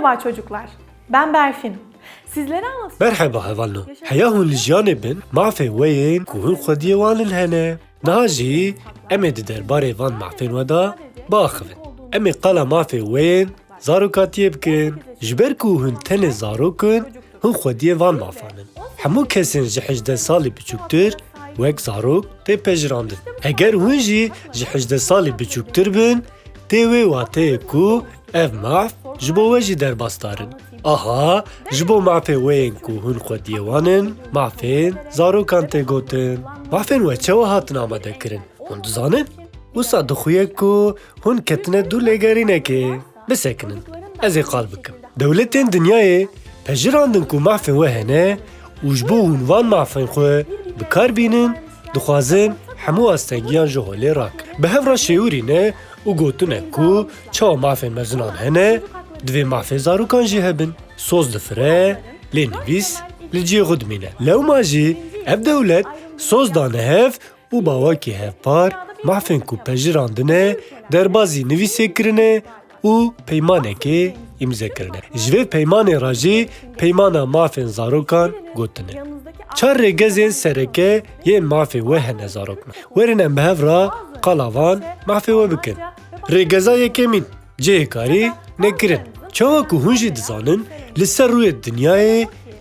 Merhaba çocuklar. Ben Berfin. Sizlere anlatacağım. Merhaba havallı. Hayahun ljanibin mafe veyin kuhun kadiyevanil hene. Naci emedi derbarê van mafên we de biaxivin. Em ê qala mafê wê yên zarokatiye bikin. Ji ber ku hûn tenê zarokin, hûn xwediyê van mafanin. Hemû kesên ji hejde salî biçûktir wek zarok tê pejirandin. Heger hûn jî ji bin, tê wê wateyê ku ev maf ji bo we jî derbasdarin. Aha, ji bo mafê wên ku hûn xwe dîwanin, mafên zarokan tê gotin. Mafên we çawa hatin amadekirin? Hûn dizanin? Wisa dixuye ku hûn ketine dû lêgerînekê. Bisekinin. Ez ê qal bikim. Dewletên dinyayê pejirandin ku mafên we hene û ji bo hûn van mafên xwe bikar bînin, dixwazin hemû astengiyan ji holê rak. Bi hevra şêûrî ne û gotine ku çawa mafên mezinan hene, divê mafê zarokan jî hebin. Soz difire, lê nivîs li ciyê xwe dimîne. Lewma jî ev dewlet soz dane hev û bawakî hevpar mafên ku pejirandine derbazî nivîsê kirine û peymanekê îmze kirine. Ji vê peymanê ra jî peymana mafên zarokan gotine. Çar rêgezên sereke yên mafê we hene zarokna. Werin em bi hev ra qala van mafê we bikin. Rêgeza yekemîn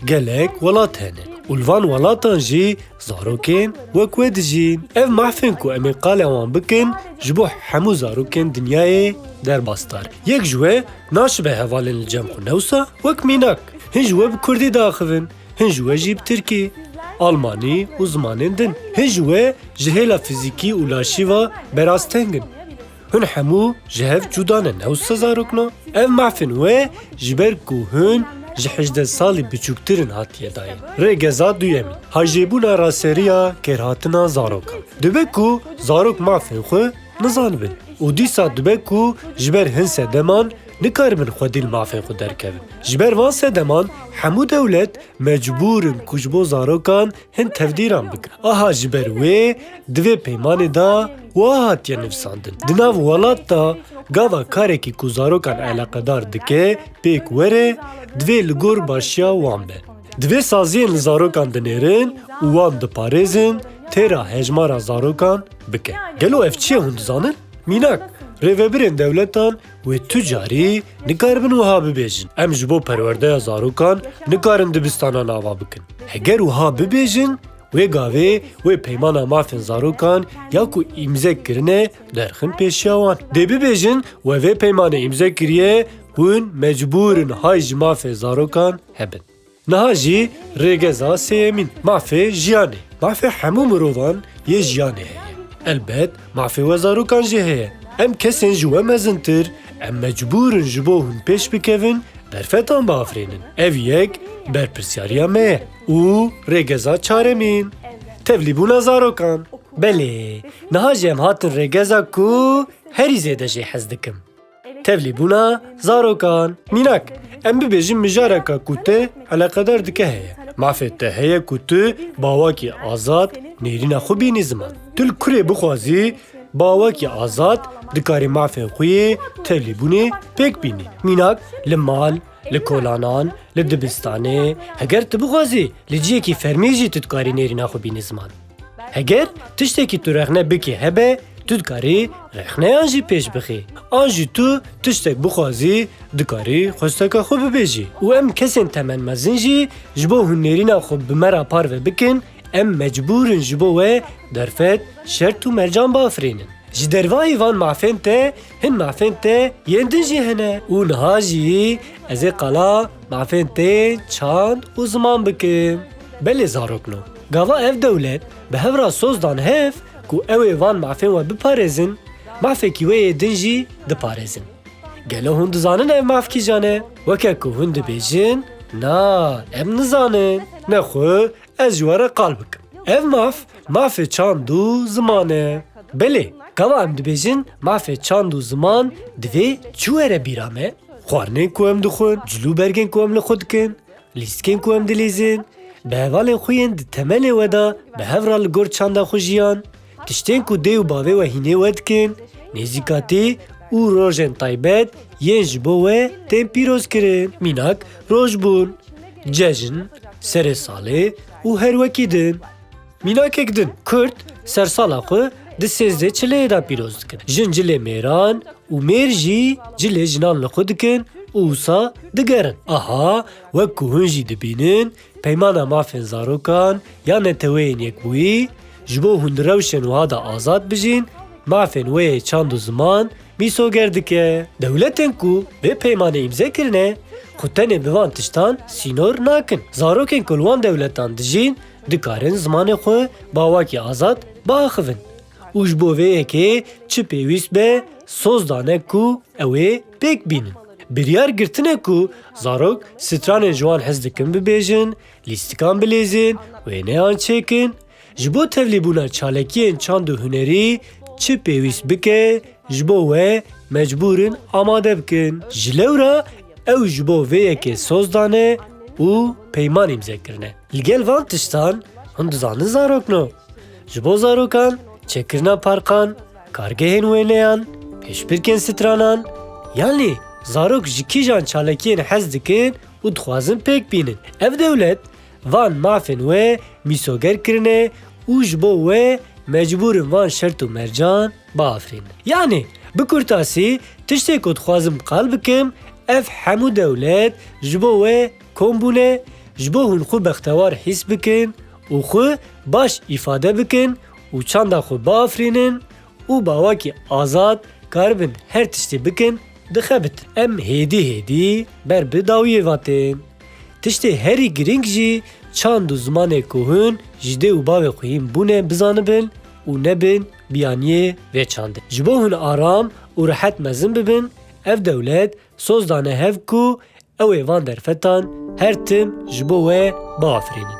gelek welat hene. û li van welatan jî zarokên wek we dijîn. Ev mafên ku em ê qala wan bikin ji bo hemû zarokên dinyayê derbastar. Yek ji we naşibe hevalên li cem xwe newsa wek mînak. Hin ji we bi Kurdî daxivin, hin ji we jî bi Tirkî. Almanî û zimanên din. Hin ji we ji hêla fîzîkî û laşîva berastengin. Hûn hemû ji hev cuda ne newsa zarokna. Ev mafên we ji ber ku hûn ji hejde salî biçûktirin hatiye dayê. Rêgeza duyemîn. Hajêbûna raseriya kêrhatina zarokan. Dibe ku zarok mafên xwe nizanibin. û dîsa sedeman nikaribin xwedîl mafên xwe derkevin. Ji ber van sedeman hemû dewlet mecbûrin ku ji bo zarokan hin tevdîran bikin. Aha ji ber wê divê peymanê da wa hatiye nivsandin. Di nav welat da gava karekî ku zarokan eleqedar dike pêk were divê li gor başiya wan be. Divê saziyên li zarokan dinêrin û wan diparêzin têra hejmara zarokan bike. Gelo ev çi hûn dizanin? Mînak, rêvebirên dewletan wê tu carî nikaribin wiha bibêjin. Em ji bo perwerdeya zarokan nikarin dibistana nava bikin. Heger wiha bibêjin, wê gavê wê peymana mafên zarokan ya ku îmze kirine derxin pêşiya wan. Dê bibêjin we vê peymanê îmze kiriye hûn mecbûrin hay ji mafê zarokan hebin. Niha jî rêgeza sêyemîn mafê jiyanê. Mafê hemû mirovan yê jiyanê heye. Elbet mafê we zarokan jî heye. Em kesên ji we mezintir, em mecbûrin ji bo hûn pêş bikevin derfetan biafrênin. Ev yek berpirsyariya me ye û rêgeza çaremîn. Tevlîbûna zarokan. Belê, niha jî em hatin rêgeza ku herî zêde jê hez dikim. Tevlîbûna zarokan. Mînak, em bibêjin mijareka ku te eleqedar dike heye. Mafê te heye ku tu bawakî azad nêrîna xwe bînî ziman. Tu li kurê bixwazî azad dikarî mafên xwe yê tevlîbûnê pêk bînî. Mînak li mal, li kolanan, li dibistanê, heger tu bixwazî li ciyekî fermî jî tu dikarî nêrîna xwe bînî ziman. Heger tiştekî tu rexne bikê hebe, tu dikarî rexneyan jî pêş bixî. An jî tu tiştek bixwazî dikarî xwesteka xwe bibêjî. û em kesên temenmezin jî ji bo hûn nêrîna xwe bi me em mecbûrin ji bo we derfet şert û mercan bafirînin. Ji dervayî van mafên te hin mafên te yên din jî hene û niha jî ez ê qala mafên te çand û ziman bikim. Belê zarokno. Gava ev dewlet bi hevra sozdan hev ku ew ê van mafên we biparêzin, mafekî wê yê din jî diparêzin. Gelo hûn dizanin ev maf kîjan e? Weke ku hûn dibêjin, na, em nizanin. Nexwe ez ji were qal bikim. Ev maf, mafê çand û ziman e. Belê, gava em dibêjin mafê çand û ziman divê çû were bîra me? Xwarinên ku em dixwin, cilû bergên ku em li xwe dikin, lîskên ku em dilîzin, bi hevalên xwe yên di temelê we da bi hevra li gor çanda xwe jiyan, tiştên ku dê û bavê we hînê we dikin, nêzîkatî û rojên taybet yên ji bo we tên pîrozkirin. Mînak roj bûn, cejin, serê û herwekî din. Mînakek din Kurd sersala xwe di sêzdê çileyê da pîroz dikin. Jin cilê mêran û mêr jî cilê jinan li xwe dikin û wisa digerin. Aha wek ku hûn jî dibînin peymana mafên zarokan ya neteweyên yekbûyî ji bo hûn di rewşên wiha da azad bijîn mafên wê çand û ziman mîsoger dike. Dewletên ku vê peymanê îmze kirine xwe tenê bi tiştan sînor nakin. Zarokên ku li wan dewletan dijîn dikarin zimanê xwe bawakî azad biaxivin. û ji bo çi pêwîst be soz dane ku ew ê pêk bînin. Biryar girtine ku zarok stranên ji wan hez dikin bibêjin, lîstikan bilêzin, wêneyan çêkin, ji bo tevlîbûna çalekiyên çand û çi pêwîst bike ji bo we mecbûrin amade bikin. Ji lewra ew ji bo vê yekê soz dane û peyman îmzekirine. Li gel van tiştan hûn dizanin zarok no. Ji bo zarokan çêkirina parkan, kargehên wêneyan, pêşbirkên stranan, yanî zarok ji kîjan çalekiyên hez dikin û dixwazin pêk bînin. Ev dewlet van mafên wê mîsoger kirine û ji bo wê mecbûrin van şert û mercan biafrînin. Yani bi kurtasî tiştê ku dixwazim qal bikim ev hemû dewlet ji bo wê kombûne ji bo hûn bextewar hîs bikin û xwe baş îfade bikin û çanda xwe biafrînin û bawakî azad karibin her tiştê bikin dixebitin. Em hêdî hêdî ber bi dawiyê vatên. Tiştê herî giring jî çand û zimanê ku hûn ji dê û bavê bizanibin û nebin biyaniyê vê çandê. Ji bo hûn aram û rehet mezin bibin, ev dewlet soz dane hev ku ew ê van derfetan her tim ji bo we biafirînin.